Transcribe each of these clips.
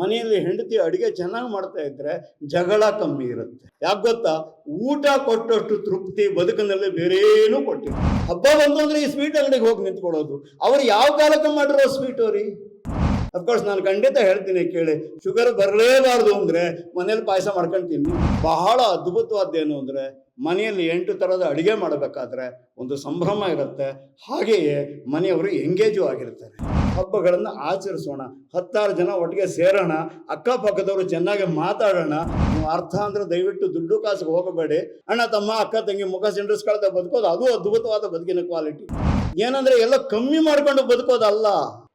ಮನೆಯಲ್ಲಿ ಹೆಂಡತಿ ಅಡಿಗೆ ಚೆನ್ನಾಗಿ ಮಾಡ್ತಾ ಇದ್ರೆ ಜಗಳ ಕಮ್ಮಿ ಇರುತ್ತೆ. ಯಾಕೆ ಗೊತ್ತಾ? ಊಟ ಕೊಟ್ಟಷ್ಟು ತೃಪ್ತಿ ಬದುಕಿನಲ್ಲಿ ಬೇರೇನೂ ಕೊಟ್ಟಿಲ್ಲ. ಹಬ್ಬ ಬಂತು ಅಂದ್ರೆ ಈ ಸ್ವೀಟ್ ಅಂಗಡಿಗೆ ಹೋಗಿ ನಿಂತ್ಕೊಳ್ಳೋದು. ಅವ್ರು ಯಾವ ಕಾಲಕ್ಕೆ ಮಾಡಿರೋ ಸ್ವೀಟ್ ಅವ್ರಿ? ಅಫ್ಕೋರ್ಸ್ ನಾನು ಖಂಡಿತ ಹೇಳ್ತೀನಿ ಕೇಳಿ. ಶುಗರ್ ಬರಲೇಬಾರ್ದು ಅಂದ್ರೆ ಮನೇಲಿ ಪಾಯಸ ಮಾಡ್ಕೊಂಡು ತಿನ್ನಿ ಬಹಳ ಅದ್ಭುತವಾದ್ದೇನು ಅಂದ್ರೆ ಮನೆಯಲ್ಲಿ ಎಂಟು ಥರದ ಅಡಿಗೆ ಮಾಡಬೇಕಾದ್ರೆ ಒಂದು ಸಂಭ್ರಮ ಇರುತ್ತೆ. ಹಾಗೆಯೇ ಮನೆಯವರು ಎಂಗೇಜು ಆಗಿರ್ತಾರೆ. ಹಬ್ಬಗಳನ್ನು ಆಚರಿಸೋಣ. ಹತ್ತಾರು ಜನ ಒಟ್ಟಿಗೆ ಸೇರೋಣ. ಅಕ್ಕಪಕ್ಕದವರು ಚೆನ್ನಾಗಿ ಮಾತಾಡೋಣ. ನೀವು ಅರ್ಥ ಅಂದ್ರೆ ದಯವಿಟ್ಟು ದುಡ್ಡು ಕಾಸಿಗೆ ಹೋಗಬೇಡಿ. ಅಣ್ಣ, ತಮ್ಮ, ಅಕ್ಕ, ತಂಗಿ ಮುಖ ಸಿಂಡಿಸ್ಕೊಳ್ತಾ ಬದುಕೋದು. ಅದು ಅದ್ಭುತವಾದ ಬದುಕಿನ ಕ್ವಾಲಿಟಿ ಏನಂದ್ರೆ ಎಲ್ಲ ಕಮ್ಮಿ ಮಾಡ್ಕೊಂಡು ಬದುಕೋದಲ್ಲ.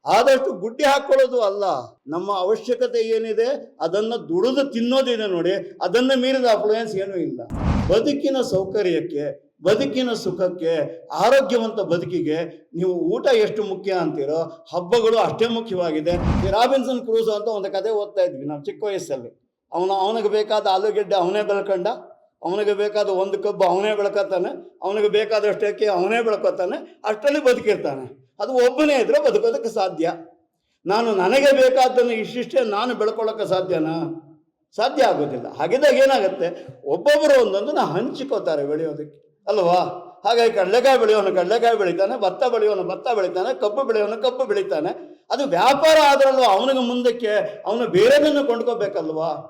ಆದಷ್ಟು ಗುಡ್ಡಿ ಹಾಕೊಳ್ಳೋದು ಅಲ್ಲ. ನಮ್ಮ ಅವಶ್ಯಕತೆ ಏನಿದೆ, ಅದನ್ನ ದುಡಿದು ತಿನ್ನೋದಿದೆ ನೋಡಿ, ಅದನ್ನ ಮೀರಿದ ಅಪ್ಲಯನ್ಸ್ ಏನೂ ಇಲ್ಲ. ಬದುಕಿನ ಸೌಕರ್ಯಕ್ಕೆ, ಬದುಕಿನ ಸುಖಕ್ಕೆ, ಆರೋಗ್ಯವಂತ ಬದುಕಿಗೆ ನೀವು ಊಟ ಎಷ್ಟು ಮುಖ್ಯ ಅಂತೀರೋ, ಹಬ್ಬಗಳು ಅಷ್ಟೇ ಮುಖ್ಯವಾಗಿದೆ. ರಾಬಿನ್ಸನ್ ಕ್ರೂಸ್ ಅಂತ ಒಂದು ಕತೆ ಓದ್ತಾ ಇದ್ವಿ ನಾವು ಚಿಕ್ಕ ವಯಸ್ಸಲ್ಲಿ. ಅವನು, ಅವನಿಗೆ ಬೇಕಾದ ಆಲೂಗೆಡ್ಡೆ ಅವನೇ ಬೆಳ್ಕೊಂಡ, ಅವನಿಗೆ ಬೇಕಾದ ಒಂದು ಕಬ್ಬು ಅವನೇ ಬೆಳ್ಕೊತಾನೆ, ಅವನಿಗೆ ಬೇಕಾದಷ್ಟಕ್ಕೆ ಅವನೇ ಬೆಳ್ಕೊತಾನೆ, ಅಷ್ಟರಲ್ಲಿ ಬದುಕಿರ್ತಾನೆ. ಅದು ಒಬ್ಬನೇ ಇದ್ರೆ ಬದುಕೋದಕ್ಕೆ ಸಾಧ್ಯ. ನಾನು ನನಗೆ ಬೇಕಾದ್ದನ್ನು ಇಷ್ಟಿಷ್ಟೇ ನಾನು ಬೆಳ್ಕೊಳ್ಳೋಕೆ ಸಾಧ್ಯನಾ? ಸಾಧ್ಯ ಆಗೋದಿಲ್ಲ. ಹಾಗಿದ್ದಾಗ ಏನಾಗುತ್ತೆ? ಒಬ್ಬೊಬ್ಬರು ಒಂದೊಂದನ್ನ ಹಂಚಿಕೋತಾರೆ ಬೆಳೆಯೋದಕ್ಕೆ. ಅಲ್ವಾ? ಹಾಗಾಗಿ ಕಡಲೆಕಾಯಿ ಬೆಳೆಯೋನು ಕಡಲೆಕಾಯಿ ಬೆಳಿತಾನೆ, ಭತ್ತ ಬೆಳೆಯೋನು ಭತ್ತ ಬೆಳಿತಾನೆ, ಕಬ್ಬು ಬೆಳೆಯೋನು ಕಬ್ಬು ಬೆಳಿತಾನೆ. ಅದು ವ್ಯಾಪಾರ ಆದ್ರಲ್ಲೂ ಅವನಿಗೆ ಮುಂದಕ್ಕೆ ಅವನು ಬೇರೆದನ್ನು ಕೊಂಡ್ಕೋಬೇಕಲ್ವಾ?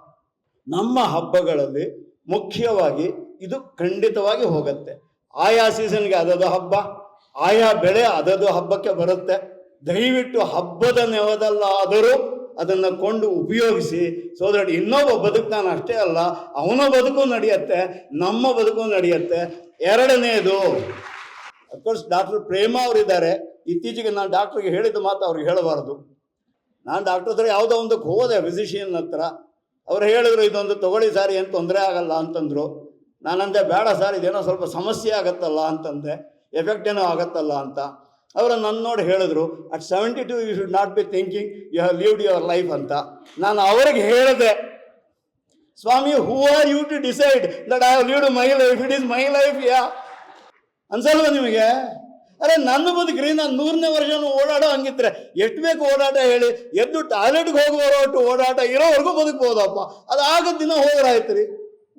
ನಮ್ಮ ಹಬ್ಬಗಳಲ್ಲಿ ಮುಖ್ಯವಾಗಿ ಇದು ಖಂಡಿತವಾಗಿ ಹೋಗುತ್ತೆ. ಆಯಾ ಸೀಸನ್ಗೆ ಅದದು ಹಬ್ಬ. ಆಯಾ ಬೆಳೆ ಅದದು ಹಬ್ಬಕ್ಕೆ ಬರುತ್ತೆ. ದಯವಿಟ್ಟು ಹಬ್ಬದ ನೆವದಲ್ಲಾದರೂ ಅದನ್ನು ಕೊಂಡು ಉಪಯೋಗಿಸಿ. ಸೋದರ ಇನ್ನೊಬ್ಬ ಬದುಕ್ತಾನೆ ಅಷ್ಟೇ ಅಲ್ಲ, ಅವನ ಬದುಕು ನಡೆಯುತ್ತೆ, ನಮ್ಮ ಬದುಕು ನಡೆಯುತ್ತೆ. ಎರಡನೇದು ಅಫ್ಕೋರ್ಸ್ ಡಾಕ್ಟರ್ ಪ್ರೇಮ ಅವರಿದ್ದಾರೆ. ಇತ್ತೀಚೆಗೆ ನಾನು ಡಾಕ್ಟ್ರಿಗೆ ಹೇಳಿದ ಮಾತು ಅವ್ರಿಗೆ ಹೇಳಬಾರ್ದು. ನಾನು ಡಾಕ್ಟರ್ ಹತ್ರ ಯಾವುದೋ ಒಂದಕ್ಕೆ ಹೋದೆ ಫಿಸಿಷಿಯನ್ ಹತ್ರ. ಅವ್ರು ಹೇಳಿದ್ರು, ಇದೊಂದು ತಗೊಳ್ಳಿ ಸಾರಿ, ಏನು ತೊಂದರೆ ಆಗಲ್ಲ, ಅಂತಂದ್ರು. ನಾನಂದೆ, ಬೇಡ ಸರ್, ಇದೇನೋ ಸ್ವಲ್ಪ ಸಮಸ್ಯೆ ಆಗತ್ತಲ್ಲ, ಅಂತಂದೆ. ಎಫೆಕ್ಟ್ ಏನೋ ಆಗತ್ತಲ್ಲ ಅಂತ. ಅವರು ನನ್ನ ನೋಡಿ ಹೇಳಿದ್ರು at seventy two you should not be thinking you have lived your life ಅಂತ. ನಾನು ಅವ್ರಿಗೆ ಹೇಳಿದೆ ಸ್ವಾಮಿ who are you to decide that I have lived my life it is my life ಯಾ ಅನ್ಸಲ್ವ ನಿಮಗೆ? ಅರೆ, ನನ್ನ ಬದುಕ್ರಿ, ನಾನು ನೂರನೇ ವರ್ಷನೂ ಓಡಾಡೋ ಹಂಗಿದ್ರೆ ಎಷ್ಟು ಬೇಕು ಓಡಾಟ ಹೇಳಿ. ಎದ್ದು ಟಾಯ್ಲೆಟ್ಗೆ ಹೋಗುವಷ್ಟು ಓಡಾಟ ಇರೋವರೆಗೂ ಬದುಕ್ಬೋದಪ್ಪ. ಅದು ಆಗ ದಿನ ಹೋಗ್ರಾಯ್ತು ರೀ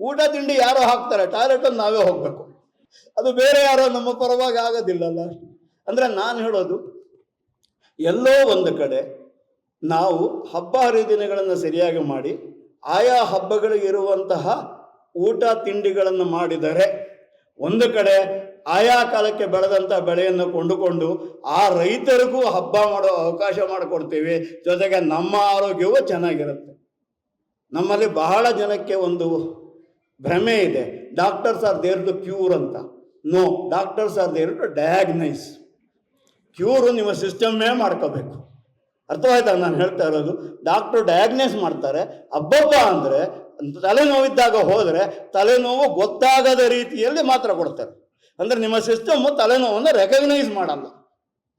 ಊಟ, ತಿಂಡಿ ಯಾರೋ ಹಾಕ್ತಾರೆ ಟಾಯ್ಲೆಟ್ ನಾವೇ ಹೋಗ್ಬೇಕು. ಅದು ಬೇರೆ ಯಾರೋ ನಮ್ಮ ಪರವಾಗಿ ಆಗೋದಿಲ್ಲಲ್ಲ ಅಂದ್ರೆ ನಾನು ಹೇಳೋದು, ಎಲ್ಲೋ ಒಂದು ಕಡೆ ನಾವು ಹಬ್ಬ ಹರಿದಿನಗಳನ್ನು ಸರಿಯಾಗಿ ಮಾಡಿ, ಆಯಾ ಹಬ್ಬಗಳಿಗೆ ಇರುವಂತಹ ಊಟ ತಿಂಡಿಗಳನ್ನು ಮಾಡಿದರೆ, ಒಂದು ಕಡೆ ಆಯಾ ಕಾಲಕ್ಕೆ ಬೆಳೆದಂಥ ಬೆಳೆಯನ್ನು ಕೊಂಡುಕೊಂಡು ಆ ರೈತರಿಗೂ ಹಬ್ಬ ಮಾಡೋ ಅವಕಾಶ ಮಾಡಿಕೊಡ್ತೀವಿ. ಜೊತೆಗೆ ನಮ್ಮ ಆರೋಗ್ಯವೂ ಚೆನ್ನಾಗಿರುತ್ತೆ. ನಮ್ಮಲ್ಲಿ ಬಹಳ ಜನಕ್ಕೆ ಒಂದು ಭ್ರಮೆ ಇದೆ. Doctors are there to cure ಅಂತ. No doctors are there to diagnose cure ನಿಮ್ಮ ಸಿಸ್ಟಮ್ಮೇ ಮಾಡ್ಕೋಬೇಕು. ಅರ್ಥವಾಯ್ತಾ ನಾನು ಹೇಳ್ತಾ ಇರೋದು? ಡಾಕ್ಟ್ರು ಡಯಾಗ್ನೈಸ್ ಮಾಡ್ತಾರೆ. ಅಬ್ಬಬ್ಬ ಅಂದರೆ ತಲೆನೋವಿದ್ದಾಗ ಹೋದರೆ ತಲೆನೋವು ಗೊತ್ತಾಗದ ರೀತಿಯಲ್ಲಿ ಮಾತ್ರ ಕೊಡ್ತಾರೆ. ಅಂದರೆ ನಿಮ್ಮ ಸಿಸ್ಟಮ್ಮು ತಲೆನೋವನ್ನು ರೆಕಗ್ನೈಸ್ ಮಾಡಲ್ಲ.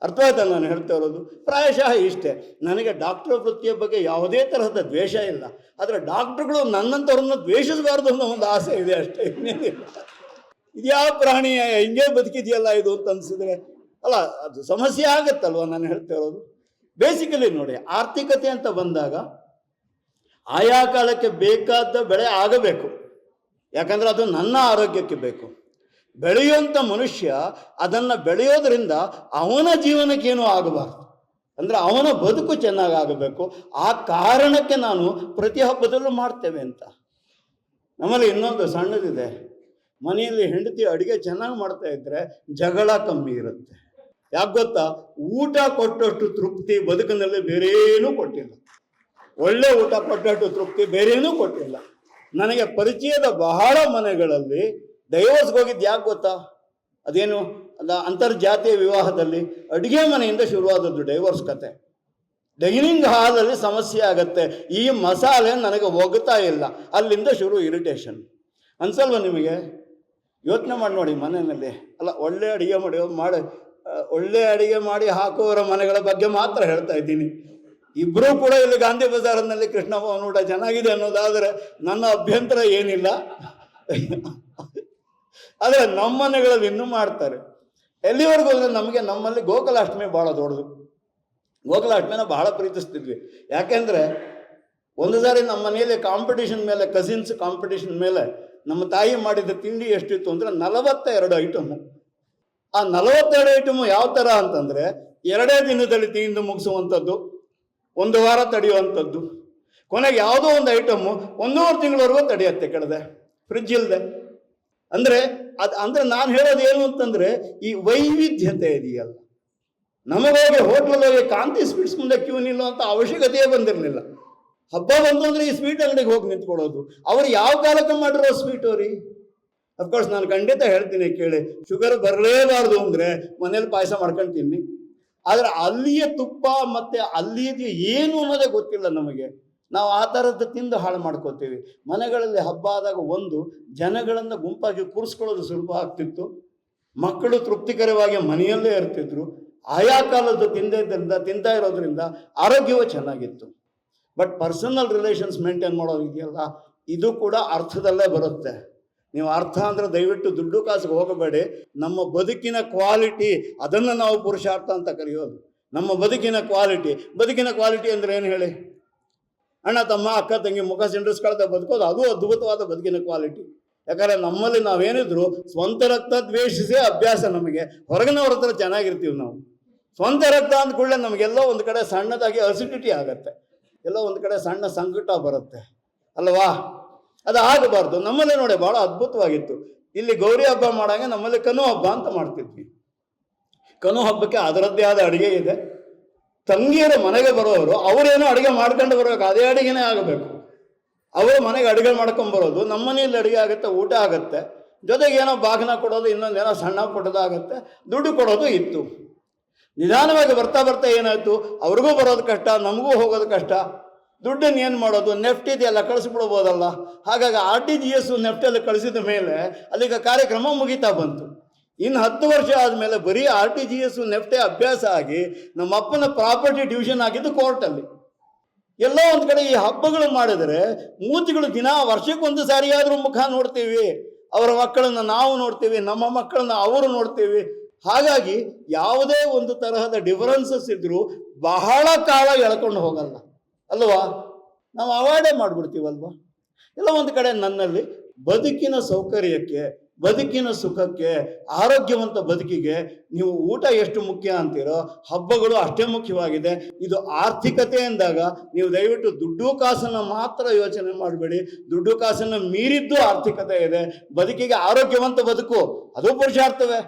ಅರ್ಥವಾಯ್ತಾ ನಾನು ಹೇಳ್ತಾ ಇರೋದು? ಪ್ರಾಯಶಃ ಇಷ್ಟೇ. ನನಗೆ ಡಾಕ್ಟರ್ ವೃತ್ತಿಯ ಬಗ್ಗೆ ಯಾವುದೇ ತರಹದ ದ್ವೇಷ ಇಲ್ಲ. ಆದರೆ ಡಾಕ್ಟ್ರುಗಳು ನನ್ನಂಥವ್ರನ್ನ ದ್ವೇಷಿಸಬಾರ್ದು ಅನ್ನೋ ಒಂದು ಆಸೆ ಇದೆ ಅಷ್ಟೇ. ಇನ್ನೇನಿಲ್ಲ ಇದ್ಯಾವ ಪ್ರಾಣಿ, ಹಿಂಗೆ ಬದುಕಿದೆಯಲ್ಲ ಇದು ಅಂತ ಅನಿಸಿದ್ರೆ? ಅಲ್ಲ, ಅದು ಸಮಸ್ಯೆ ಆಗತ್ತಲ್ವ ನಾನು ಹೇಳ್ತಾ ಇರೋದು? ಬೇಸಿಕಲಿ ನೋಡಿ, ಆರ್ಥಿಕತೆ ಅಂತ ಬಂದಾಗ ಆಯಾ ಕಾಲಕ್ಕೆ ಬೇಕಾದ ಬೆಳೆ ಆಗಬೇಕು. ಯಾಕಂದ್ರೆ ಅದು ನನ್ನ ಆರೋಗ್ಯಕ್ಕೆ ಬೇಕು. ಬೆಳೆಯುವಂಥ ಮನುಷ್ಯ ಅದನ್ನು ಬೆಳೆಯೋದ್ರಿಂದ ಅವನ ಜೀವನಕ್ಕೇನೂ ಆಗಬಾರ್ದು. ಅಂದರೆ ಅವನ ಬದುಕು ಚೆನ್ನಾಗಿ ಆಗಬೇಕು ಆ ಕಾರಣಕ್ಕೆ ನಾನು ಪ್ರತಿ ಹಬ್ಬದಲ್ಲೂ ಮಾಡ್ತೇವೆ ಅಂತ. ನಮ್ಮಲ್ಲಿ ಇನ್ನೊಂದು ಸಣ್ಣದಿದೆ. ಮನೆಯಲ್ಲಿ ಹೆಂಡತಿ ಅಡುಗೆ ಚೆನ್ನಾಗಿ ಮಾಡ್ತಾ ಇದ್ರೆ ಜಗಳ ಕಮ್ಮಿ ಇರುತ್ತೆ. ಯಾಕೆ ಗೊತ್ತಾ? ಊಟ ಕೊಟ್ಟಷ್ಟು ತೃಪ್ತಿ ಬದುಕಿನಲ್ಲಿ ಬೇರೇನೂ ಕೊಟ್ಟಿಲ್ಲ. ಒಳ್ಳೆ ಊಟ ಕೊಟ್ಟಷ್ಟು ತೃಪ್ತಿ ಬೇರೇನೂ ಕೊಟ್ಟಿಲ್ಲ. ನನಗೆ ಪರಿಚಯದ ಬಹಳ ಮನೆಗಳಲ್ಲಿ ಡೈವರ್ಸ್ಗೆ ಹೋಗಿದ್ದು ಯಾಕೆ ಗೊತ್ತಾ? ಅದೇನು? ಅದ ಅಂತರ್ಜಾತೀಯ ವಿವಾಹದಲ್ಲಿ ಅಡುಗೆ ಮನೆಯಿಂದ ಶುರುವಾದದ್ದು ಡೈವರ್ಸ್ ಕತೆ. ಡೈನಿಂಗ್ ಹಾಲಲ್ಲಿ ಸಮಸ್ಯೆ ಆಗತ್ತೆ. ಈ ಮಸಾಲೆ ನನಗೆ ಒಗ್ತಾ ಇಲ್ಲ. ಅಲ್ಲಿಂದ ಶುರು ಇರಿಟೇಷನ್. ಅನ್ಸಲ್ವ ನಿಮಗೆ? ಯೋಚನೆ ಮಾಡಿ ನೋಡಿ ಮನೆಯಲ್ಲಿ. ಅಲ್ಲ, ಒಳ್ಳೆ ಅಡುಗೆ ಮಾಡಿ ಮಾಡಿ ಒಳ್ಳೆ ಅಡುಗೆ ಮಾಡಿ ಹಾಕುವವರ ಮನೆಗಳ ಬಗ್ಗೆ ಮಾತ್ರ ಹೇಳ್ತಾ ಇದ್ದೀನಿ. ಇಬ್ಬರೂ ಕೂಡ ಇಲ್ಲಿ ಗಾಂಧಿ ಬಜಾರ್ನಲ್ಲಿ ಕೃಷ್ಣ ಭವನ ಊಟ ಚೆನ್ನಾಗಿದೆ ಅನ್ನೋದಾದರೆ ನನ್ನ ಅಭ್ಯಂತರ ಏನಿಲ್ಲ. ಆದರೆ ನಮ್ಮ ಮನೆಗಳಲ್ಲಿ ಇನ್ನೂ ಮಾಡ್ತಾರೆ. ಎಲ್ಲಿವರೆಗೂ ಅಂದರೆ ನಮಗೆ ನಮ್ಮಲ್ಲಿ ಗೋಕುಲಾಷ್ಟಮಿ ಭಾಳ ದೊಡ್ಡದು. ಗೋಕುಲಾಷ್ಟಮಿನ ಬಹಳ ಪ್ರೀತಿಸ್ತಿದ್ವಿ. ಯಾಕೆಂದರೆ ಒಂದು ಸಾರಿ ನಮ್ಮ ಮನೆಯಲ್ಲಿ ಕಾಂಪಿಟೇಷನ್ ಮೇಲೆ ಕಸಿನ್ಸ್ ಕಾಂಪಿಟೇಷನ್ ಮೇಲೆ ನಮ್ಮ ತಾಯಿ ಮಾಡಿದ ತಿಂಡಿ ಎಷ್ಟಿತ್ತು ಅಂದರೆ ನಲವತ್ತ ಎರಡು ಐಟಮು ಆ ನಲವತ್ತೆರಡು ಐಟಮು ಯಾವ ಥರ ಅಂತಂದರೆ ಎರಡೇ ದಿನದಲ್ಲಿ ತಿಂದು ಮುಗಿಸುವಂಥದ್ದು, ಒಂದು ವಾರ ತಡೆಯುವಂಥದ್ದು. ಕೊನೆಗೆ ಯಾವುದೋ ಒಂದು ಐಟಮ್ಮು ಒಂದೂವರೆ ತಿಂಗಳವರೆಗೂ ತಡೆಯತ್ತೆ ಕೆಳದೆ ಫ್ರಿಜ್ ಇಲ್ಲದೆ ಅಂದರೆ ಅದು ಅಂದ್ರೆ ನಾನು ಹೇಳೋದು ಏನು ಅಂತಂದ್ರೆ, ಈ ವೈವಿಧ್ಯತೆ ಇದೆಯಲ್ಲ. ನಮಗೋಗಿ ಹೋಟ್ಲಲ್ಲಿ ಹೋಗಿ ಕಾಂತಿ ಸ್ವೀಟ್ಸ್ ಮುಂದೆ ಕ್ಯೂ ನಿಲ್ಲೋ ಅಂತ ಅವಶ್ಯಕತೆಯೇ ಬಂದಿರಲಿಲ್ಲ. ಹಬ್ಬ ಬಂತು ಅಂದ್ರೆ ಈ ಸ್ವೀಟ್ ಅಂಗಡಿಗೆ ಹೋಗಿ ನಿಂತ್ಕೊಳ್ಳೋದು. ಅವ್ರು ಯಾವ ಕಾಲಕ್ಕೆ ಮಾಡಿರೋ ಸ್ವೀಟ್ ಅವ್ರಿ ಅಫ್ಕೋರ್ಸ್ ನಾನು ಖಂಡಿತ ಹೇಳ್ತೀನಿ ಕೇಳಿ. ಶುಗರ್ ಬರಲೇಬಾರ್ದು ಅಂದರೆ ಮನೇಲಿ ಪಾಯಸ ಮಾಡ್ಕೊಂಡು ತಿನ್ನಿ. ಆದರೆ ಅಲ್ಲಿಯ ತುಪ್ಪ ಮತ್ತು ಅಲ್ಲಿಗೆ ಏನು ಅನ್ನೋದೇ ಗೊತ್ತಿಲ್ಲ ನಮಗೆ. ನಾವು ಆ ಥರದ್ದು ತಿಂದು ಹಾಳು ಮಾಡ್ಕೋತೀವಿ. ಮನೆಗಳಲ್ಲಿ ಹಬ್ಬ ಆದಾಗ ಒಂದು, ಜನಗಳನ್ನು ಗುಂಪಾಗಿ ಕೂರಿಸ್ಕೊಳ್ಳೋದು ಸುಲಭ ಆಗ್ತಿತ್ತು. ಮಕ್ಕಳು ತೃಪ್ತಿಕರವಾಗಿ ಮನೆಯಲ್ಲೇ ಇರ್ತಿದ್ರು. ಆಯಾ ಕಾಲದ್ದು ತಿಂದಿದ್ದರಿಂದ, ತಿಂತಾ ಇರೋದ್ರಿಂದ ಆರೋಗ್ಯವೂ ಚೆನ್ನಾಗಿತ್ತು. ಬಟ್ ಪರ್ಸನಲ್ ರಿಲೇಷನ್ಸ್ ಮೇಂಟೈನ್ ಮಾಡೋದಿದೆಯಲ್ಲ ಇದು ಕೂಡ ಅರ್ಥದಲ್ಲೇ ಬರುತ್ತೆ. ನೀವು ಅರ್ಥ ಅಂದರೆ ದಯವಿಟ್ಟು ದುಡ್ಡು ಕಾಸಿಗೆ ಹೋಗಬೇಡಿ. ನಮ್ಮ ಬದುಕಿನ ಕ್ವಾಲಿಟಿ ಅದನ್ನು ನಾವು ಪುರುಷಾರ್ಥ ಅಂತ ಕರೆಯೋದು. ನಮ್ಮ ಬದುಕಿನ ಕ್ವಾಲಿಟಿ ಬದುಕಿನ ಕ್ವಾಲಿಟಿ ಅಂದರೆ ಏನು ಹೇಳಿ? ಅಣ್ಣ, ತಮ್ಮ ಅಕ್ಕ, ತಂಗಿ ಮುಖ ಸಿಂಡಿಸ್ಕೊಳ್ತಾ ಬದುಕೋದು ಅದು ಅದ್ಭುತವಾದ ಬದುಕಿನ ಕ್ವಾಲಿಟಿ ಯಾಕಂದರೆ ನಮ್ಮಲ್ಲಿ ನಾವೇನಿದ್ರು ಸ್ವಂತ ರಕ್ತ ದ್ವೇಷಿಸೇ ಅಭ್ಯಾಸ ನಮಗೆ. ಹೊರಗಿನವ್ರ ಹತ್ರ ಚೆನ್ನಾಗಿರ್ತೀವಿ ನಾವು. ಸ್ವಂತ ರಕ್ತ ಅಂದ ಕೂಡಲೇ ನಮಗೆಲ್ಲ ಒಂದು ಕಡೆ ಸಣ್ಣದಾಗಿ ಅಸಿಡಿಟಿ ಆಗುತ್ತೆ. ಎಲ್ಲೋ ಒಂದು ಕಡೆ ಸಣ್ಣ ಸಂಕಟ ಬರುತ್ತೆ. ಅಲ್ವಾ? ಅದು ಆಗಬಾರ್ದು. ನಮ್ಮಲ್ಲಿ ನೋಡಿ ಭಾಳ ಅದ್ಭುತವಾಗಿತ್ತು. ಇಲ್ಲಿ ಗೌರಿ ಹಬ್ಬ ಮಾಡಂಗೆ ನಮ್ಮಲ್ಲಿ ಕನು ಹಬ್ಬ ಅಂತ ಮಾಡ್ತಿದ್ವಿ. ಕನು ಹಬ್ಬಕ್ಕೆ ಅದರದ್ದೇ ಆದ ಅಡುಗೆ ಇದೆ. ತಂಗಿಯರು ಮನೆಗೆ ಬರೋರು, ಅವರೇನೋ ಅಡುಗೆ ಮಾಡ್ಕೊಂಡು ಬರಬೇಕು ಅದೇ ಅಡುಗೆನೇ ಆಗಬೇಕು. ಅವರು ಮನೆಗೆ ಅಡುಗೆ ಮಾಡ್ಕೊಂಡು ಬರೋದು ನಮ್ಮ ಮನೆಯಲ್ಲಿ ಅಡುಗೆ ಆಗುತ್ತೆ, ಊಟ ಆಗುತ್ತೆ. ಜೊತೆಗೆ ಏನೋ ಬಾಗಿನ ಕೊಡೋದು ಇನ್ನೊಂದೇನೋ ಸಣ್ಣ ಕೊಡೋದಾಗುತ್ತೆ ದುಡ್ಡು ಕೊಡೋದು ಇತ್ತು. ನಿಧಾನವಾಗಿ ಬರ್ತಾ ಬರ್ತಾ ಏನಾಯಿತು? ಅವ್ರಿಗೂ ಬರೋದು ಕಷ್ಟ, ನಮಗೂ ಹೋಗೋದು ಕಷ್ಟ. ದುಡ್ಡನ್ನು ಏನು ಮಾಡೋದು? ನೆಫ್ಟ್ ಇದೆಯಲ್ಲ, ಕಳಿಸ್ಬಿಡ್ಬೋದಲ್ಲ? ಹಾಗಾಗಿ ಆರ್ ಟಿ ಜಿ ಎಸ್ ನೆಫ್ಟಲ್ಲಿ ಕಳಿಸಿದ ಮೇಲೆ ಅಲ್ಲಿಗ ಕಾರ್ಯಕ್ರಮ ಮುಗಿತಾ ಬಂತು. ಇನ್ನು ಹತ್ತು ವರ್ಷ ಆದಮೇಲೆ ಬರೀ ಆರ್ ಟಿ ಜಿ ಎಸ್ ನೆಫ್ಟೆ ಅಭ್ಯಾಸ ಆಗಿ ನಮ್ಮ ಅಪ್ಪನ ಪ್ರಾಪರ್ಟಿ ಡಿವಿಷನ್ ಆಗಿದ್ದು ಕೋರ್ಟಲ್ಲಿ ಎಲ್ಲ ಒಂದು ಕಡೆ ಈ ಹಬ್ಬಗಳು ಮಾಡಿದರೆ ಮೂತಿಗಳು ದಿನ ವರ್ಷಕ್ಕೊಂದು ಸಾರಿಯಾದರೂ ಮುಖ ನೋಡ್ತೀವಿ. ಅವರ ಮಕ್ಕಳನ್ನು ನಾವು ನೋಡ್ತೀವಿ, ನಮ್ಮ ಮಕ್ಕಳನ್ನ ಅವರು ನೋಡ್ತೀವಿ. ಹಾಗಾಗಿ ಯಾವುದೇ ಒಂದು ತರಹದ ಡಿಫರೆನ್ಸಸ್ ಇದ್ದರೂ ಬಹಳ ಕಾಲ ಎಳ್ಕೊಂಡು ಹೋಗಲ್ಲ. ಅಲ್ವಾ? ನಾವು ಅವಾಯ್ಡೇ ಮಾಡಿಬಿಡ್ತೀವಲ್ವಾ? ಎಲ್ಲ ಒಂದು ಕಡೆ ನನ್ನಲ್ಲಿ ಬದುಕಿನ ಸೌಕರ್ಯಕ್ಕೆ ಬದುಕಿನ ಸುಖಕ್ಕೆ, ಆರೋಗ್ಯವಂತ ಬದುಕಿಗೆ ನೀವು ಊಟ ಎಷ್ಟು ಮುಖ್ಯ ಅಂತೀರೋ, ಹಬ್ಬಗಳು ಅಷ್ಟೇ ಮುಖ್ಯವಾಗಿದೆ. ಇದು ಆರ್ಥಿಕತೆ ಎಂದಾಗ ನೀವು ದಯವಿಟ್ಟು ದುಡ್ಡು ಕಾಸನ್ನು ಮಾತ್ರ ಯೋಚನೆ ಮಾಡಬೇಡಿ. ದುಡ್ಡು ಕಾಸನ್ನು ಮೀರಿದ್ದು ಆರ್ಥಿಕತೆ ಇದೆ. ಬದುಕಿಗೆ ಆರೋಗ್ಯವಂತ ಬದುಕು, ಅದು ಪುರುಷಾರ್ಥವೇ.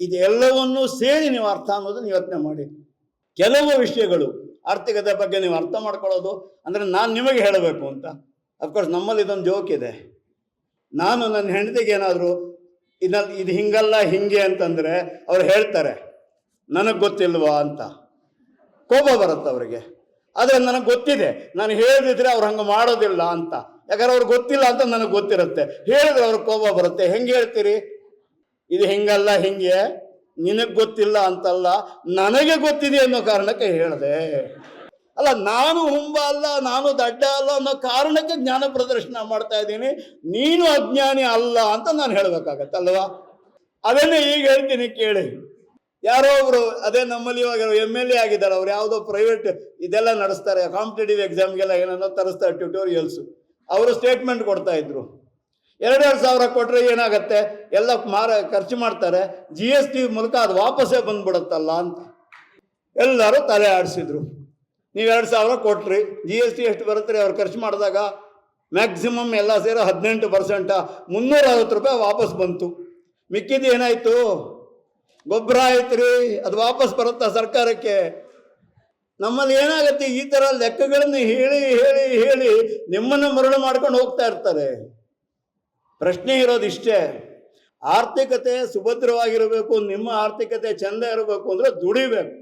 ಇದೆಲ್ಲವನ್ನೂ ಸೇರಿ ನೀವು ಅರ್ಥ ಅನ್ನೋದನ್ನ ಯೋಚನೆ ಮಾಡಿ. ಕೆಲವು ವಿಷಯಗಳು ಆರ್ಥಿಕತೆ ಬಗ್ಗೆ ನೀವು ಅರ್ಥ ಮಾಡ್ಕೊಳ್ಳೋದು ಅಂದರೆ ನಾನು ನಿಮಗೆ ಹೇಳಬೇಕು ಅಂತ. ಅಫ್ಕೋರ್ಸ್ ನಮ್ಮಲ್ಲಿ ಇದೊಂದು ಜೋಕ್ ಇದೆ. ನಾನು ನನ್ನ ಹೆಂಡತಿಗೆ ಏನಾದರೂ ಇದ ಇದು ಹಿಂಗಲ್ಲ ಹಿಂಗೆ ಅಂತಂದರೆ ಅವ್ರು ಹೇಳ್ತಾರೆ, ನನಗೆ ಗೊತ್ತಿಲ್ವಾ ಅಂತ. ಕೋಪ ಬರುತ್ತೆ ಅವರಿಗೆ. ಆದರೆ ನನಗೆ ಗೊತ್ತಿದೆ, ನಾನು ಹೇಳಿದ್ರೆ ಅವ್ರು ಹಂಗೆ ಮಾಡೋದಿಲ್ಲ ಅಂತ. ಯಾಕಂದ್ರೆ ಅವ್ರಿಗೆ ಗೊತ್ತಿಲ್ಲ ಅಂತ ನನಗೆ ಗೊತ್ತಿರುತ್ತೆ. ಹೇಳಿದ್ರೆ ಅವ್ರಿಗೆ ಕೋಪ ಬರುತ್ತೆ. ಹೆಂಗೆ ಹೇಳ್ತೀರಿ? ಇದು ಹಿಂಗಲ್ಲ ಹಿಂಗೆ, ನಿನಗೆ ಗೊತ್ತಿಲ್ಲ ಅಂತಲ್ಲ, ನನಗೆ ಗೊತ್ತಿದೆ ಅನ್ನೋ ಕಾರಣಕ್ಕೆ ಹೇಳಿದೆ. ಅಲ್ಲ, ನಾನು ಹುಂಬ ಅಲ್ಲ, ನಾನು ದಡ್ಡ ಅಲ್ಲ ಅನ್ನೋ ಕಾರಣಕ್ಕೆ ಜ್ಞಾನ ಪ್ರದರ್ಶನ ಮಾಡ್ತಾ ಇದ್ದೀನಿ. ನೀನು ಅಜ್ಞಾನಿ ಅಲ್ಲ ಅಂತ ನಾನು ಹೇಳಬೇಕಾಗತ್ತೆ ಅಲ್ವಾ ಅದನ್ನೇ ಈಗ ಹೇಳ್ತೀನಿ, ಕೇಳಿ. ಯಾರೋ ಒಬ್ರು, ಅದೇ ನಮ್ಮಲ್ಲಿ ಇವಾಗ ಎಂ ಎಲ್ ಎ ಆಗಿದ್ದಾರೆ, ಅವ್ರು ಯಾವುದೋ ಪ್ರೈವೇಟ್ ಇದೆಲ್ಲ ನಡೆಸ್ತಾರೆ ಕಾಂಪಿಟೇಟಿವ್ ಎಕ್ಸಾಮ್ಗೆಲ್ಲ ಏನನ್ನೋ ತರಿಸ್ತಾರೆ ಟ್ಯೂಟೋರಿಯಲ್ಸು ಅವರು ಸ್ಟೇಟ್ಮೆಂಟ್ ಕೊಡ್ತಾ ಇದ್ರು. ಎರಡೆರಡು ಸಾವಿರ ಕೊಟ್ಟರೆ ಏನಾಗುತ್ತೆ? ಎಲ್ಲ ಮಾರ, ಖರ್ಚು ಮಾಡ್ತಾರೆ. ಜಿ ಎಸ್ ಟಿ ಮೂಲಕ ಅದು ವಾಪಸ್ಸೇ ಬಂದ್ಬಿಡುತ್ತಲ್ಲ ಅಂತ. ಎಲ್ಲರೂ ತಲೆ ಆಡಿಸಿದ್ರು. ನೀವು ಎರಡು ಸಾವಿರ ಕೊಟ್ರಿ ಜಿ ಎಸ್ ಟಿ ಎಷ್ಟು ಬರುತ್ತೆ ಅವ್ರು ಖರ್ಚು ಮಾಡಿದಾಗ? ಮ್ಯಾಕ್ಸಿಮಮ್ ಎಲ್ಲ ಸೇರೋ ಹದಿನೆಂಟು ಪರ್ಸೆಂಟ ಮುನ್ನೂರ ಐವತ್ತು ರೂಪಾಯಿ ವಾಪಸ್ ಬಂತು. ಮಿಕ್ಕಿದ್ದು ಏನಾಯಿತು? ಗೊಬ್ಬರ ಆಯ್ತು ರೀ, ಅದು ವಾಪಸ್ ಬರುತ್ತಾ ಸರ್ಕಾರಕ್ಕೆ? ನಮ್ಮಲ್ಲಿ ಏನಾಗುತ್ತೆ, ಈ ಥರ ಲೆಕ್ಕಗಳನ್ನು ಹೇಳಿ ಹೇಳಿ ಹೇಳಿ ನಿಮ್ಮನ್ನು ಮರಳು ಮಾಡ್ಕೊಂಡು ಹೋಗ್ತಾ ಇರ್ತಾರೆ. ಪ್ರಶ್ನೆ ಇರೋದು ಇಷ್ಟೇ. ಆರ್ಥಿಕತೆ ಸುಭದ್ರವಾಗಿರಬೇಕು, ನಿಮ್ಮ ಆರ್ಥಿಕತೆ ಚಂದ ಇರಬೇಕು ಅಂದರೆ ದುಡಿಬೇಕು.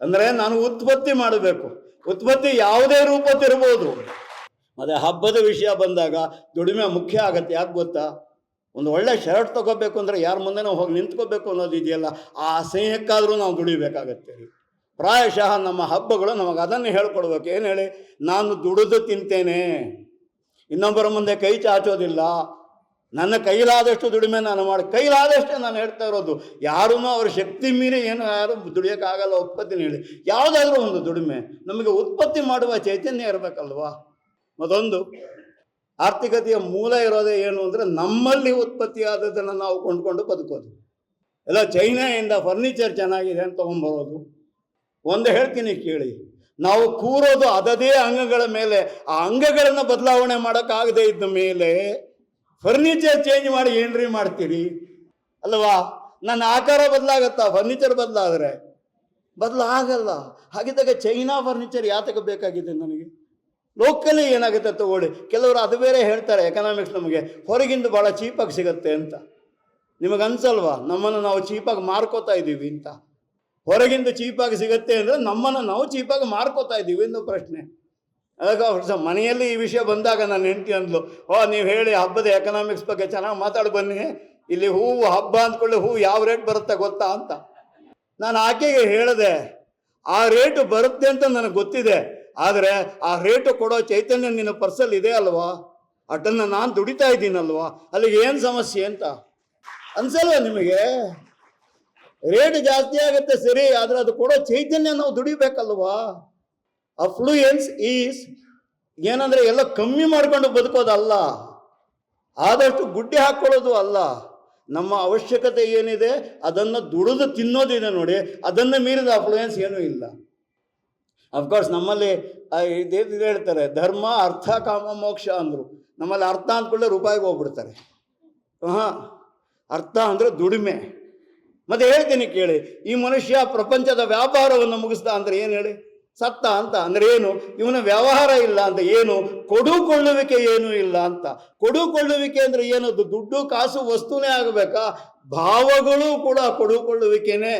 ಅಂದರೆ ನಾನು ಉತ್ಪತ್ತಿ ಮಾಡಬೇಕು. ಉತ್ಪತ್ತಿ ಯಾವುದೇ ರೂಪದಿರ್ಬೋದು ಮತ್ತೆ ಹಬ್ಬದ ವಿಷಯ ಬಂದಾಗ ದುಡಿಮೆ ಮುಖ್ಯ ಆಗತ್ತೆ, ಯಾಕೆ ಗೊತ್ತಾ? ಒಂದು ಒಳ್ಳೆ ಶರ್ಟ್ ತಗೋಬೇಕು ಅಂದರೆ ಯಾರ ಮುಂದೆನೂ ಹೋಗಿ ನಿಂತ್ಕೋಬೇಕು ಅನ್ನೋದು ಇದೆಯಲ್ಲ, ಆ ಸ್ನೇಹಕ್ಕಾದರೂ ನಾವು ದುಡಿಬೇಕಾಗತ್ತೆ. ಪ್ರಾಯಶಃ ನಮ್ಮ ಹಬ್ಬಗಳು ನಮಗೆ ಅದನ್ನು ಹೇಳ್ಕೊಡ್ಬೇಕು. ಏನು ಹೇಳಿ? ನಾನು ದುಡಿದು ತಿಂತೇನೆ. ಇನ್ನೊಬ್ಬರ ಮುಂದೆ ಕೈ ಚಾಚೋದಿಲ್ಲ. ನನ್ನ ಕೈಲಾದಷ್ಟು ದುಡಿಮೆ ನಾನು ಮಾಡಿ, ಕೈಲಾದಷ್ಟೇ ನಾನು ಹೇಳ್ತಾ ಇರೋದು. ಯಾರೂ ಅವ್ರ ಶಕ್ತಿ ಮೀರಿ ಏನು ಯಾರು ದುಡಿಯೋಕ್ಕಾಗಲ್ಲ ಉತ್ಪತ್ತಿ ಹೇಳಿ. ಯಾವುದಾದ್ರೂ ಒಂದು ದುಡಿಮೆ. ನಮಗೆ ಉತ್ಪತ್ತಿ ಮಾಡುವ ಚೈತನ್ಯ ಇರಬೇಕಲ್ವಾ? ಮತ್ತೊಂದು ಆರ್ಥಿಕತೆಯ ಮೂಲ ಇರೋದೇ ಏನು ಅಂದರೆ ನಮ್ಮಲ್ಲಿ ಉತ್ಪತ್ತಿ ಆದದನ್ನು ನಾವು ಕೊಂಡ್ಕೊಂಡು ಬದುಕೋದು. ಎಲ್ಲ ಚೈನಾಯಿಂದ ಫರ್ನಿಚರ್ ಚೆನ್ನಾಗಿದೆ ಅಂತ ತೊಗೊಂಬರೋದು ಒಂದು ಹೇಳ್ತೀನಿ ಕೇಳಿ, ನಾವು ಕೂರೋದು ಅದದೇ ಅಂಗಗಳ ಮೇಲೆ. ಆ ಅಂಗಗಳನ್ನು ಬದಲಾವಣೆ ಮಾಡೋಕ್ಕಾಗದೇ ಇದ್ದ ಮೇಲೆ ಫರ್ನಿಚರ್ ಚೇಂಜ್ ಮಾಡಿ ಏನ್ರಿ ಮಾಡ್ತೀರಿ. ಅಲ್ವಾ? ನನ್ನ ಆಕಾರ ಬದಲಾಗತ್ತಾ? ಫರ್ನಿಚರ್ ಬದಲಾದರೆ? ಬದಲಾಗಲ್ಲ. ಹಾಗಿದ್ದಾಗ ಚೈನಾ ಫರ್ನಿಚರ್ ಯಾತಕ್ಕೆ ಬೇಕಾಗಿದೆ ನನಗೆ? ಲೋಕಲಿ ಏನಾಗುತ್ತೆ ತಗೊಳ್ಳಿ. ಕೆಲವರು ಅದು ಬೇರೆ ಹೇಳ್ತಾರೆ ಎಕನಾಮಿಕ್ಸ್ ನಮಗೆ. ಹೊರಗಿಂದ ಭಾಳ ಚೀಪಾಗಿ ಸಿಗತ್ತೆ ಅಂತ. ನಿಮಗೆ ಅನ್ಸಲ್ವಾ? ನಮ್ಮನ್ನು ನಾವು ಚೀಪಾಗಿ ಮಾರ್ಕೋತಾ ಇದ್ದೀವಿ ಅಂತ. ಹೊರಗಿಂದ ಚೀಪಾಗಿ ಸಿಗತ್ತೆ ಅಂದರೆ ನಮ್ಮನ್ನು ನಾವು ಚೀಪಾಗಿ ಮಾರ್ಕೋತಾ ಇದ್ದೀವಿ ಎಂದು ಪ್ರಶ್ನೆ. ಅದಕ್ಕೆ ಅವ್ರ ಮನೆಯಲ್ಲಿ ಈ ವಿಷಯ ಬಂದಾಗ ನಾನು ಹೆಂಡತಿ ಅಂದ್ಲು, ಓ, ನೀವು ಹೇಳಿ ಹಬ್ಬದ ಎಕನಾಮಿಕ್ಸ್ ಬಗ್ಗೆ ಚೆನ್ನಾಗಿ ಮಾತಾಡಿ ಬನ್ನಿ. ಇಲ್ಲಿ ಹೂವು ಹಬ್ಬ ಅಂದ್ಕೊಳ್ಳಿ ಹೂವು ಯಾವ ರೇಟ್ ಬರುತ್ತೆ ಗೊತ್ತಾ ಅಂತ. ನಾನು ಆಕೆಗೆ ಹೇಳಿದೆ, ಆ ರೇಟು ಬರುತ್ತೆ ಅಂತ ನನಗೆ ಗೊತ್ತಿದೆ, ಆದರೆ ಆ ರೇಟು ಕೊಡೋ ಚೈತನ್ಯ ನಿನ್ನ ಪರ್ಸಲ್ಲಿ ಇದೆ ಅಲ್ವಾ? ಅದನ್ನು ನಾನು ದುಡಿತಾ ಇದ್ದೀನಲ್ವಾ? ಅಲ್ಲಿಗೆ ಏನು ಸಮಸ್ಯೆ ಅಂತ? ಅನ್ಸಲ್ವ ನಿಮಗೆ? ರೇಟ್ ಜಾಸ್ತಿ ಆಗುತ್ತೆ ಸರಿ, ಆದರೆ ಅದು ಕೊಡೋ ಚೈತನ್ಯ ನಾವು ದುಡಿಬೇಕಲ್ವಾ? ಅಫ್ಲೂಯೆನ್ಸ್ ಈಸ್ ಏನಂದ್ರೆ ಎಲ್ಲ ಕಮ್ಮಿ ಮಾಡಿಕೊಂಡು ಬದುಕೋದಲ್ಲ ಆದಷ್ಟು ಗುಡ್ಡೆ ಹಾಕ್ಕೊಳ್ಳೋದು ಅಲ್ಲ. ನಮ್ಮ ಅವಶ್ಯಕತೆ ಏನಿದೆ, ಅದನ್ನು ದುಡಿದು ತಿನ್ನೋದಿದೆ ನೋಡಿ, ಅದನ್ನು ಮೀರಿದ ಅಫ್ಲೂಯೆನ್ಸ್ ಏನೂ ಇಲ್ಲ. ಅಫ್ಕೋರ್ಸ್ ನಮ್ಮಲ್ಲಿ ಇದು ಹೇಳ್ತಾರೆ, ಧರ್ಮ, ಅರ್ಥ, ಕಾಮ, ಮೋಕ್ಷ ಅಂದರು. ನಮ್ಮಲ್ಲಿ ಅರ್ಥ ಅಂದ್ಕೊಳ್ಳೆ ರೂಪಾಯಿಗೆ ಹೋಗ್ಬಿಡ್ತಾರೆ. ಹಾಂ, ಅರ್ಥ ಅಂದರೆ ದುಡಿಮೆ. ಮತ್ತೆ ಹೇಳ್ತೀನಿ ಕೇಳಿ, ಈ ಮನುಷ್ಯ ಪ್ರಪಂಚದ ವ್ಯಾಪಾರವನ್ನು ಮುಗಿಸ್ತಾ ಅಂದ್ರೆ ಏನು ಹೇಳಿ? ಸತ್ತ ಅಂತ ಅಂದ್ರೆ ಏನು? ಇವನ ವ್ಯವಹಾರ ಇಲ್ಲ ಅಂತ ಏನು? ಕೊಡುಕೊಳ್ಳುವಿಕೆ ಏನು ಇಲ್ಲ ಅಂತ. ಕೊಡುಕೊಳ್ಳುವಿಕೆ ಅಂದ್ರೆ ಏನದು ದುಡ್ಡು, ಕಾಸು, ವಸ್ತುನೇ ಆಗಬೇಕಾ? ಭಾವಗಳು ಕೂಡ ಕೊಡುಕೊಳ್ಳುವಿಕೆನೆ.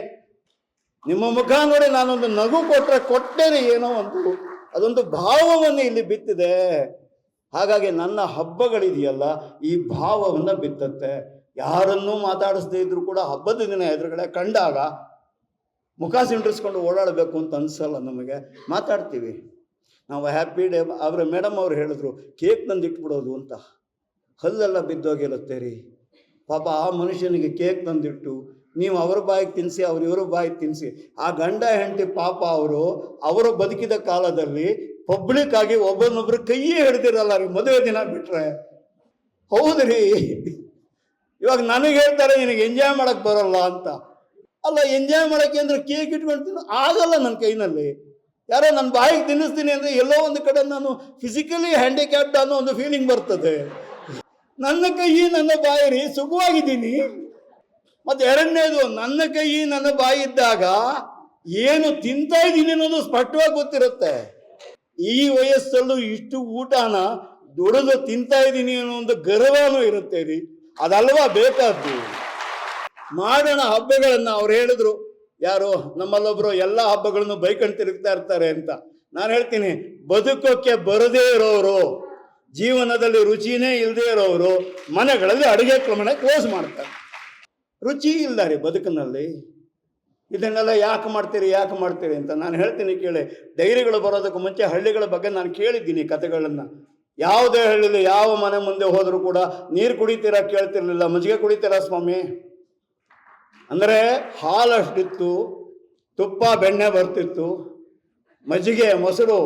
ನಿಮ್ಮ ಮುಖ ನೋಡಿ ನಾನೊಂದು ನಗು ಕೊಟ್ಟರೆ ಕೊಟ್ಟೇನೆ ಏನೋ ಒಂದು, ಅದೊಂದು ಭಾವವನ್ನು ಇಲ್ಲಿ ಬಿತ್ತಿದೆ. ಹಾಗಾಗಿ ನನ್ನ ಹಬ್ಬಗಳಿದೆಯಲ್ಲ, ಈ ಭಾವವನ್ನು ಬಿತ್ತತ್ತೆ. ಯಾರನ್ನೂ ಮಾತಾಡಿಸದೇ ಇದ್ರು ಕೂಡ ಹಬ್ಬದ ದಿನ ಎದುರುಗಡೆ ಕಂಡಾಗ ಮುಖ ಸಿಂಡ್ರಿಸ್ಕೊಂಡು ಓಡಾಡಬೇಕು ಅಂತ ಅನ್ಸಲ್ಲ ನಮಗೆ. ಮಾತಾಡ್ತೀವಿ. ನಾವು ಹ್ಯಾಪಿ ಡೇ ಅವರ ಮೇಡಮ್ ಅವ್ರು ಹೇಳಿದ್ರು, ಕೇಕ್ ತಂದು ಇಟ್ಬಿಡೋದು ಅಂತ. ಹಲ್ಲೆಲ್ಲ ಬಿದ್ದೋಗಿರುತ್ತೆ ರೀ ಪಾಪ ಆ ಮನುಷ್ಯನಿಗೆ ಕೇಕ್ ತಂದಿಟ್ಟು, ನೀವು ಅವ್ರ ಬಾಯಿಗೆ ತಿನ್ನಿಸಿ ಅವ್ರು ಇವ್ರ ಬಾಯಿಗೆ ತಿನ್ನಿಸಿ ಆ ಗಂಡ ಹೆಂಡತಿ ಪಾಪ ಅವರು ಅವರು ಬದುಕಿದ ಕಾಲದಲ್ಲಿ ಪಬ್ಲಿಕ್ ಆಗಿ ಒಬ್ಬನೊಬ್ರು ಕೈಯೇ ಹಿಡ್ದಿರಲ್ಲ ರೀ, ಮದುವೆ ದಿನ ಬಿಟ್ರೆ. ಹೌದ್ರಿ. ಇವಾಗ ನನಗೆ ಹೇಳ್ತಾರೆ, ನಿನಗೆ ಎಂಜಾಯ್ ಮಾಡಕ್ಕೆ ಬರಲ್ಲ ಅಂತ. ಅಲ್ಲ ಎಂಜಾಯ್ ಮಾಡಕ್ಕೆ ಅಂದ್ರೆ ಕೇಕ್ ಇಟ್ಕೊಂಡು ತಿನ್ನು, ಆಗಲ್ಲ ನನ್ನ ಕೈನಲ್ಲಿ. ಯಾರೋ ನನ್ನ ಬಾಯಿಗೆ ತಿನ್ನಿಸ್ತೀನಿ ಅಂದ್ರೆ ಎಲ್ಲೋ ಒಂದು ಕಡೆ ನಾನು ಫಿಸಿಕಲಿ ಹ್ಯಾಂಡಿಕ್ಯಾಪ್ಡ್ ಅನ್ನೋ ಒಂದು ಫೀಲಿಂಗ್ ಬರ್ತದೆ. ನನ್ನ ಕೈ, ನನ್ನ ಬಾಯಿ ರೀ ಸುಖವಾಗಿದ್ದೀನಿ. ಮತ್ತೆ ಎರಡನೇದು, ನನ್ನ ಕೈ, ನನ್ನ ಬಾಯಿ ಇದ್ದಾಗ ಏನು ತಿಂತಾ ಇದ್ದೀನಿ ಅನ್ನೋದು ಸ್ಪಷ್ಟವಾಗಿ ಗೊತ್ತಿರುತ್ತೆ. ಈ ವಯಸ್ಸಲ್ಲೂ ಇಷ್ಟು ಊಟನ ದುಡಿದು ತಿಂತಾ ಇದ್ದೀನಿ ಅನ್ನೋ ಒಂದು ಗರ್ವನೂ ಇರುತ್ತೆ ರೀ ಅದಲ್ವಾ ಬೇಕಾದ್ದು? ಮಾಡೋಣ ಹಬ್ಬಗಳನ್ನು ಅವ್ರು ಹೇಳಿದ್ರು. ಯಾರು? ನಮ್ಮಲ್ಲೊಬ್ರು ಎಲ್ಲ ಹಬ್ಬಗಳನ್ನು ಬೈಕಂಡು ತಿರುಗ್ತಾ ಇರ್ತಾರೆ ಅಂತ. ನಾನು ಹೇಳ್ತೀನಿ ಬದುಕೋಕ್ಕೆ ಬರದೇ ಇರೋರು ಜೀವನದಲ್ಲಿ ರುಚಿನೇ ಇಲ್ಲದೆ ಇರೋರು ಮನೆಗಳಲ್ಲಿ ಅಡುಗೆ ಕ್ರಮಣ ಕ್ಲೋಸ್ ಮಾಡ್ತಾರೆ. ರುಚಿ ಇಲ್ಲ ರೀ ಬದುಕಿನಲ್ಲಿ. ಇದನ್ನೆಲ್ಲ ಯಾಕೆ ಮಾಡ್ತೀರಿ ಯಾಕೆ ಮಾಡ್ತೀರಿ ಅಂತ ನಾನು ಹೇಳ್ತೀನಿ ಕೇಳಿ. ಡೈರಿಗಳು ಬರೋದಕ್ಕೂ ಮುಂಚೆ ಹಳ್ಳಿಗಳ ಬಗ್ಗೆ ನಾನು ಕೇಳಿದ್ದೀನಿ ಕಥೆಗಳನ್ನು. ಯಾವುದೇ ಹಳ್ಳಿಲಿ ಯಾವ ಮನೆ ಮುಂದೆ ಹೋದರೂ ಕೂಡ ನೀರು ಕುಡಿತೀರಾ ಕೇಳ್ತಿರ್ಲಿಲ್ಲ ಮಜ್ಜಿಗೆ ಕುಡಿತೀರಾ ಸ್ವಾಮಿ? ಅಂದರೆ ಹಾಲು ಅಷ್ಟಿತ್ತು, ತುಪ್ಪ ಬೆಣ್ಣೆ ಬರ್ತಿತ್ತು, ಮಜ್ಜಿಗೆ ಮೊಸರು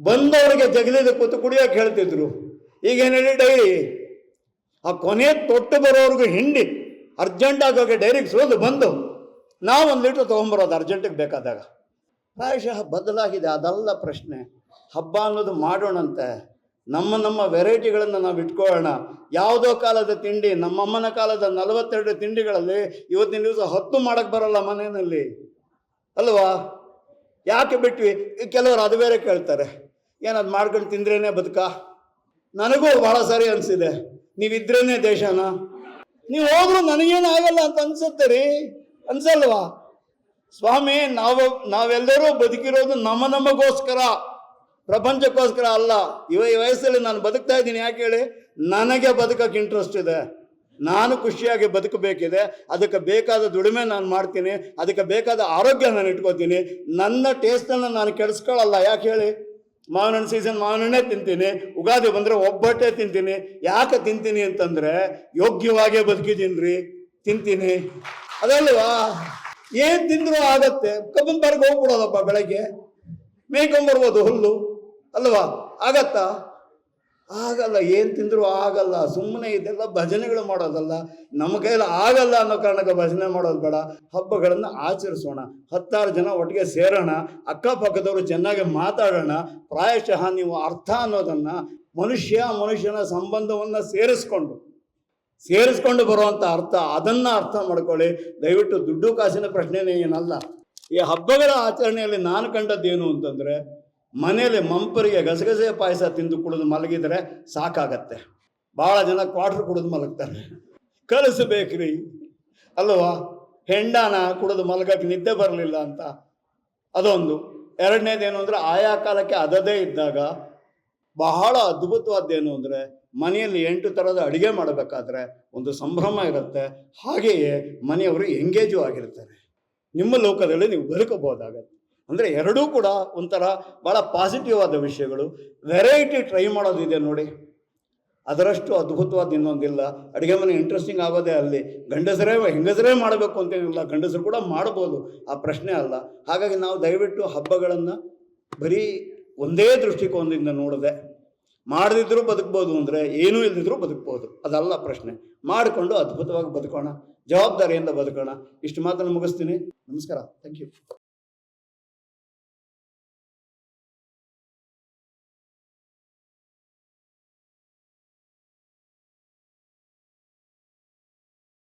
ಬಂದವರಿಗೆ ಜಗಲಿದ ಕೂತು ಕುಡಿಯೋಕೆ ಹೇಳ್ತಿದ್ರು. ಈಗೇನು ಹೇಳಿ ಡೈರಿ? ಆ ಕೊನೆ ತೊಟ್ಟು ಬರೋರ್ಗು ಹಿಂಡಿ ಅರ್ಜೆಂಟಾಗಿ ಡೈರಿಗೆ ಸೋದು ಬಂದು ನಾವು ಒಂದು ಲೀಟ್ರ್ ತೊಗೊಂಬರೋದು ಅರ್ಜೆಂಟಿಗೆ ಬೇಕಾದಾಗ. ಪ್ರಾಯಶಃ ಬದಲಾಗಿದೆ, ಅದಲ್ಲ ಪ್ರಶ್ನೆ. ಹಬ್ಬ ಅನ್ನೋದು ಮಾಡೋಣಂತೆ. ನಮ್ಮ ನಮ್ಮ ವೆರೈಟಿಗಳನ್ನು ನಾವು ಇಟ್ಕೊಳ್ಳೋಣ. ಯಾವುದೋ ಕಾಲದ ತಿಂಡಿ, ನಮ್ಮಮ್ಮನ ಕಾಲದ ನಲವತ್ತೆರಡು ತಿಂಡಿಗಳಲ್ಲಿ ಇವತ್ತಿನ ದಿವಸ ಹತ್ತು ಮಾಡಕ್ಕೆ ಬರಲ್ಲ ಮನೆಯಲ್ಲಿ. ಅಲ್ವಾ? ಯಾಕೆ ಬಿಟ್ವಿ? ಕೆಲವರು ಅದು ಬೇರೆ ಕೇಳ್ತಾರೆ. ಏನದು ಮಾಡ್ಕೊಂಡು ತಿಂದ್ರೇನೆ ಬದುಕ? ನನಗೂ ಬಹಳ ಸರಿ ಅನಿಸಿದೆ. ನೀವಿದ್ರೇನೆ ದೇಶನ? ನೀವು ಹೋದ್ರು ನನಗೇನು ಆಗಲ್ಲ ಅಂತ ಅನ್ಸುತ್ತೆ ರೀ? ಅನ್ಸಲ್ವಾ? ಸ್ವಾಮಿ, ನಾವು, ನಾವೆಲ್ಲರೂ ಬದುಕಿರೋದು ನಮ್ಮ ನಮಗೋಸ್ಕರ. ಪ್ರಪಂಚಕ್ಕೋಸ್ಕರ ಅಲ್ಲ. ಇವ ಈ ವಯಸ್ಸಲ್ಲಿ ನಾನು ಬದುಕ್ತಾ ಇದ್ದೀನಿ. ಯಾಕೆ ಹೇಳಿ? ನನಗೆ ಬದುಕಕ್ಕೆ ಇಂಟ್ರೆಸ್ಟ್ ಇದೆ. ನಾನು ಖುಷಿಯಾಗಿ ಬದುಕಬೇಕಿದೆ. ಅದಕ್ಕೆ ಬೇಕಾದ ದುಡಿಮೆ ನಾನು ಮಾಡ್ತೀನಿ. ಅದಕ್ಕೆ ಬೇಕಾದ ಆರೋಗ್ಯ ನಾನು ಇಟ್ಕೋತೀನಿ. ನನ್ನ ಟೇಸ್ಟನ್ನು ನಾನು ಕೆಡಿಸ್ಕೊಳ್ಳಲ್ಲ. ಯಾಕೆ ಹೇಳಿ? ಮಾವಿನಣ್ಣು ಸೀಸನ್ ಮಾವಿನಣ್ಣೇ ತಿಂತೀನಿ. ಉಗಾದಿ ಬಂದರೆ ಒಬ್ಬಟ್ಟೆ ತಿಂತೀನಿ. ಯಾಕೆ ತಿಂತೀನಿ ಅಂತಂದರೆ ಯೋಗ್ಯವಾಗೇ ಬದುಕಿದ್ದೀನಿ ರೀ ತಿಂತೀನಿ. ಅದಲ್ವಾ? ಏನು ತಿಂದರೂ ಆಗತ್ತೆ. ಕಬ್ಬನ್ ಬರ್ಗೆ ಹೋಗ್ಬಿಡೋದಪ್ಪ ಬೆಳಗ್ಗೆ. ಮೇಯ್ಕೊಂಬರ್ಬೋದು ಹುಲ್ಲು. ಅಲ್ವಾ? ಆಗತ್ತಾ? ಆಗಲ್ಲ, ಏನು ತಿಂದರೂ ಆಗಲ್ಲ. ಸುಮ್ಮನೆ ಇದೆಲ್ಲ ಭಜನೆಗಳು ಮಾಡೋದಲ್ಲ. ನಮ್ಮ ಕೈಯಲ್ಲಿ ಆಗಲ್ಲ ಅನ್ನೋ ಕಾರಣಕ್ಕೆ ಭಜನೆ ಮಾಡೋದು ಬೇಡ. ಹಬ್ಬಗಳನ್ನು ಆಚರಿಸೋಣ. ಹತ್ತಾರು ಜನ ಒಟ್ಟಿಗೆ ಸೇರೋಣ. ಅಕ್ಕಪಕ್ಕದವರು ಚೆನ್ನಾಗಿ ಮಾತಾಡೋಣ. ಪ್ರಾಯಶಃ ನೀವು ಅರ್ಥ ಅನ್ನೋದನ್ನು ಮನುಷ್ಯ, ಮನುಷ್ಯನ ಸಂಬಂಧವನ್ನು ಸೇರಿಸ್ಕೊಂಡು ಸೇರಿಸ್ಕೊಂಡು ಬರುವಂಥ ಅರ್ಥ, ಅದನ್ನು ಅರ್ಥ ಮಾಡ್ಕೊಳ್ಳಿ. ದಯವಿಟ್ಟು ದುಡ್ಡು ಕಾಸಿನ ಪ್ರಶ್ನೆನೇ ಏನಲ್ಲ. ಈ ಹಬ್ಬಗಳ ಆಚರಣೆಯಲ್ಲಿ ನಾನು ಕಂಡದ್ದೇನು ಅಂತಂದರೆ ಮನೆಯಲ್ಲಿ ಮಂಪರಿಗೆ ಗಸಗಸೆ ಪಾಯಸ ತಿಂದು ಕುಡಿದು ಮಲಗಿದರೆ ಸಾಕಾಗತ್ತೆ. ಭಾಳ ಜನ ಕ್ವಾಟ್ರ್ ಕುಡಿದು ಮಲಗ್ತಾರೆ. ಕಳಿಸ್ಬೇಕ್ರಿ. ಅಲ್ವಾ? ಹೆಂಡಾನ ಕುಡಿದು ಮಲಗಕ್ಕೆ ನಿದ್ದೆ ಬರಲಿಲ್ಲ ಅಂತ. ಅದೊಂದು. ಎರಡನೇದೇನು ಅಂದರೆ ಆಯಾ ಕಾಲಕ್ಕೆ ಅದದೇ ಇದ್ದಾಗ ಬಹಳ ಅದ್ಭುತವಾದ್ದೇನು ಅಂದರೆ ಮನೆಯಲ್ಲಿ ಎಂಟು ಥರದ ಅಡುಗೆ ಮಾಡಬೇಕಾದ್ರೆ ಒಂದು ಸಂಭ್ರಮ ಇರುತ್ತೆ. ಹಾಗೆಯೇ ಮನೆಯವರು ಎಂಗೇಜು ಆಗಿರ್ತಾರೆ. ನಿಮ್ಮ ಲೋಕದಲ್ಲಿ ನೀವು ಬದುಕಬಹುದಾಗತ್ತೆ. ಅಂದರೆ ಎರಡೂ ಕೂಡ ಒಂಥರ ಭಾಳ ಪಾಸಿಟಿವ್ ಆದ ವಿಷಯಗಳು. ವೆರೈಟಿ ಟ್ರೈ ಮಾಡೋದಿದೆ ನೋಡಿ. ಅದರಷ್ಟು ಅದ್ಭುತವಾದ ಇನ್ನೊಂದಿಲ್ಲ. ಅಡುಗೆ ಮನೆ ಇಂಟ್ರೆಸ್ಟಿಂಗ್ ಆಗೋದೇ ಅಲ್ಲಿ. ಗಂಡಸರೇ ಹೆಂಗಸರೇ ಮಾಡಬೇಕು ಅಂತೇನಿಲ್ಲ ಗಂಡಸರು ಕೂಡ ಮಾಡ್ಬೋದು. ಆ ಪ್ರಶ್ನೆ ಅಲ್ಲ. ಹಾಗಾಗಿ ನಾವು ದಯವಿಟ್ಟು ಹಬ್ಬಗಳನ್ನು ಬರೀ ಒಂದೇ ದೃಷ್ಟಿಕೋನದಿಂದ ನೋಡದೆ ಮಾಡದಿದ್ರೂ ಬದುಕ್ಬೋದು ಅಂದರೆ ಏನೂ ಇಲ್ಲದಿದ್ರೂ ಬದುಕ್ಬೋದು. ಅದಲ್ಲ ಪ್ರಶ್ನೆ. ಮಾಡಿಕೊಂಡು ಅದ್ಭುತವಾಗಿ ಬದುಕೋಣ. ಜವಾಬ್ದಾರಿಯಿಂದ ಬದುಕೋಣ. ಇಷ್ಟು ಮಾತನ್ನು ಮುಗಿಸ್ತೀನಿ. ನಮಸ್ಕಾರ. Thank you